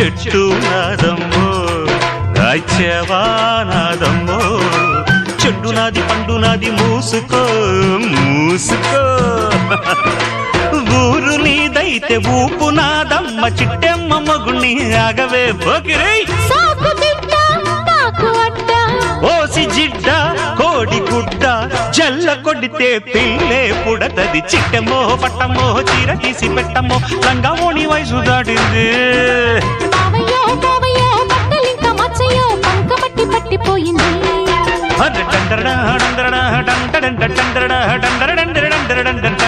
చెట్టు నాదమ్మో రాజ్యవా నాదమ్మో చెట్టు నాది పండు నాది మూసుకో మూసుకో. ఊరు నీదైతే ఊపు నాదమ్మ చిట్టెమ్మ మగుణ్ణి ఆగవే. అడ్డ ఓసి జిడ్డ కోడి గుడ్డ జల్ల కొడితే పిల్లే పుడతది. చిట్టమో పట్టమో చీర తీసి పెట్టమో లంగావోని వయసు దాటింది. పోయింది డండరడా డండరడా డండడండ డండరడా డండరడండ